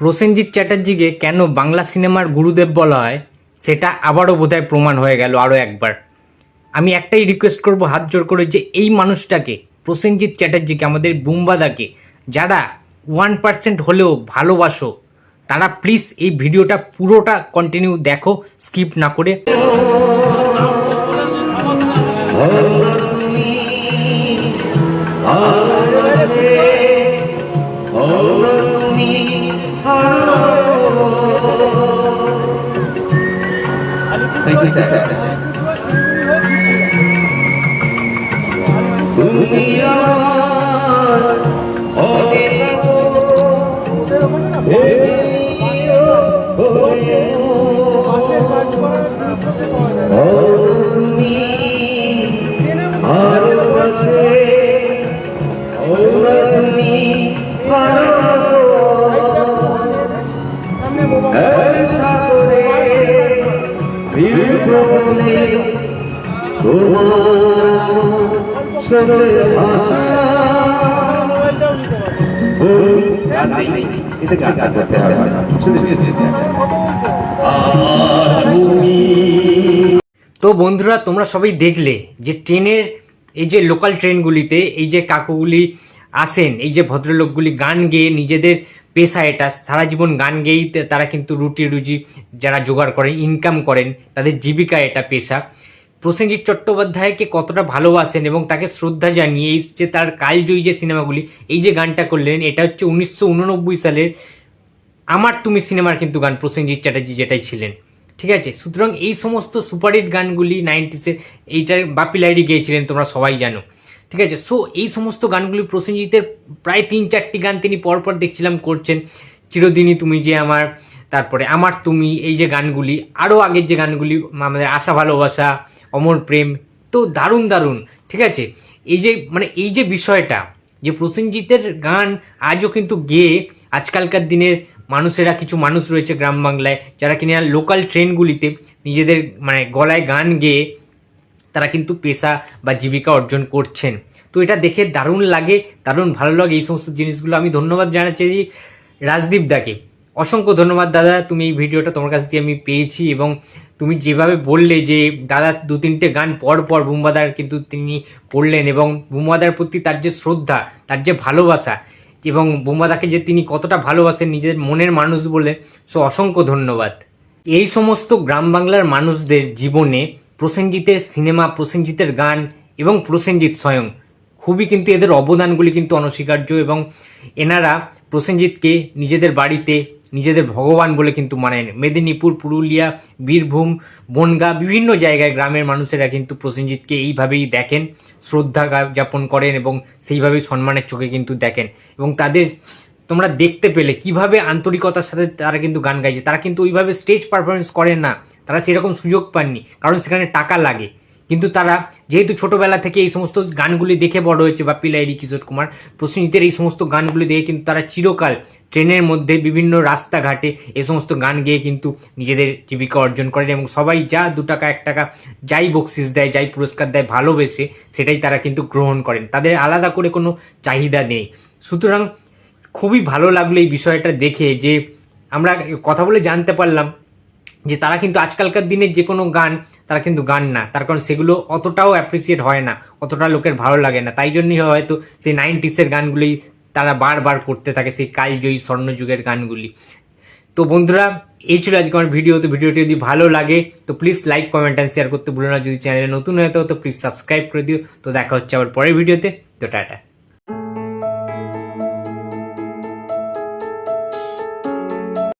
প্রসেনজিৎ চ্যাটার্জিকে কেন বাংলা সিনেমার গুরুদেব বলা হয়, সেটা আবারও বোধহয় প্রমাণ হয়ে গেল আরও একবার। আমি একটাই রিকোয়েস্ট করব হাত জোর করে যে এই মানুষটাকে, প্রসেনজিৎ চ্যাটার্জিকে, আমাদের বুম্বাদাকে, যারা ওয়ান পার্সেন্ট হলেও ভালোবাসো, তারা প্লিজ এই ভিডিওটা পুরোটা কন্টিনিউ দেখো স্কিপ না করে। তো বন্ধুরা, তোমরা সবাই দেখলে যে ট্রেনের এই যে লোকাল ট্রেনগুলিতে এই যে কাকুগুলি আসেন, এই যে ভদ্রলোকগুলি গান গেয়ে নিজেদের পেশা এটা, সারা জীবন গান গেয়েই তারা কিন্তু রুটি, রুজি যারা জোগাড় করেন ইনকাম করেন, তাদের জীবিকা এটা পেশা। প্রসেনজিৎ চট্টোপাধ্যায়কে কতটা ভালোবাসেন এবং তাকে শ্রদ্ধা জানিয়ে এই যে তার কালজয়ী যে সিনেমাগুলি, এই যে গানটা করলেন, এটা হচ্ছে উনিশশো উননব্বই সালের আমার তুমি সিনেমার কিন্তু গান প্রসেনজিৎ চ্যাটার্জি যেটাই ছিলেন। ঠিক আছে? সুতরাং এই সমস্ত সুপারহিট গানগুলি নাইনটিসে এইটার বাপি লাইডি গেয়েছিলেন, তোমরা সবাই জানো। ঠিক আছে? সো এই সমস্ত গানগুলি প্রসেনজিতের প্রায় তিন, চারটি গান তিনি পরপর দেখছিলাম করছেন। চিরদিনই তুমি যে আমার, তারপরে আমার তুমি, এই যে গানগুলি আরও আগের যে গানগুলি, আমাদের আশা, ভালোবাসা, অমর প্রেম, তো দারুণ দারুণ, ঠিক আছে? এই যে মানে এই যে বিষয়টা, যে প্রসেনজিতের গান আজও কিন্তু গেয়ে আজকালকার দিনের মানুষেরা, কিছু মানুষ রয়েছে গ্রাম বাংলায়, যারা কিনা লোকাল ট্রেনগুলিতে নিজেদের মানে গলায় গান গেয়ে তারা কিন্তু পেশা বা জীবিকা অর্জন করছেন। তো এটা দেখে দারুণ লাগে, দারুণ ভালো লাগে এই সমস্ত জিনিসগুলো। আমি ধন্যবাদ জানাচ্ছি যে রাজদীপ দাকে। অসংখ্য ধন্যবাদ দাদা, তুমি এই ভিডিওটা তোমার কাছ দিয়ে আমি পেয়েছি এবং তুমি যেভাবে বললে যে দাদা দু তিনটে গান পর পর বুম্বাদার কিন্তু তিনি করলেন এবং বুম্বাদার প্রতি তার যে শ্রদ্ধা, তার যে ভালোবাসা এবং বোমাদাকে যে তিনি কতটা ভালোবাসেন নিজের মনের মানুষ বলে, সো অসংখ্য ধন্যবাদ। এই সমস্ত গ্রাম বাংলার মানুষদের জীবনে প্রসেনজিতের সিনেমা, প্রসেনজিতের গান এবং প্রসেনজিৎ স্বয়ং। খুবই কিন্তু এদের অবদানগুলি কিন্তু অনস্বীকার্য এবং এনারা প্রসেনজিৎকে নিজেদের বাড়িতে, নিজেদের ভগবান বলে কিন্তু মানেন। মেদিনীপুর, পুরুলিয়া, বীরভূম, বনগা, বিভিন্ন জায়গায় গ্রামের মানুষেরা কিন্তু প্রসেনজিৎকে এইভাবেই দেখেন, শ্রদ্ধা জ্ঞাপন করেন এবং সেইভাবেই সম্মানের চোখে কিন্তু দেখেন। এবং তাদের তোমরা দেখতে পেলে কীভাবে আন্তরিকতার সাথে তারা কিন্তু গান গাইছে। তারা কিন্তু ওইভাবে স্টেজ পারফরমেন্স করেন না। তারা সেরকম সুযোগ পাননি, কারণ সেখানে টাকা লাগে। কিন্তু তারা যেহেতু ছোটবেলা থেকে এই সমস্ত গানগুলি দেখে বড় হয়েছে বা পিলাইরি কিশোর কুমার প্রসেনজিতের এই সমস্ত গানগুলি দেখে কিন্তু তারা চিরকাল ট্রেনের মধ্যে বিভিন্ন রাস্তাঘাটে এই সমস্ত গান গেয়ে কিন্তু নিজেদের জীবিকা অর্জন করেন এবং সবাই যা দু টাকা, এক টাকা যাই বকশিস দেয়, যাই পুরস্কার দেয়, ভালোবেসে সেটাই তারা কিন্তু গ্রহণ করেন। তাদের আলাদা করে কোনো চাহিদা নেই। সুতরাং খুবই ভালো লাগল এই বিষয়টা দেখে যে আমরা কথা বলে জানতে পারলাম যে তারা কিন্তু আজকালকার দিনে যে কোনো গান, তারা কিন্তু গান না। তার কারণ সেগুলো অতটাও অ্যাপ্রিসিয়েট হয় না, অতটা লোকের ভালো লাগে না। তাই জন্যই হয়তো সেই নাইনটিসের গানগুলি তারা বারবার করতে থাকে, সেই কালজয়ী স্বর্ণযুগের গানগুলি। তো বন্ধুরা, এই ছিল আজকে আমার ভিডিও তো ভিডিওটি যদি ভালো লাগে, তো please like comment and share করতে ভুলো না। যদি চ্যানেলে নতুন হয়ে তো প্লিজ সাবস্ক্রাইব করে দিও। তো দেখা হচ্ছে আবার পরের ভিডিওতে তো টাটা।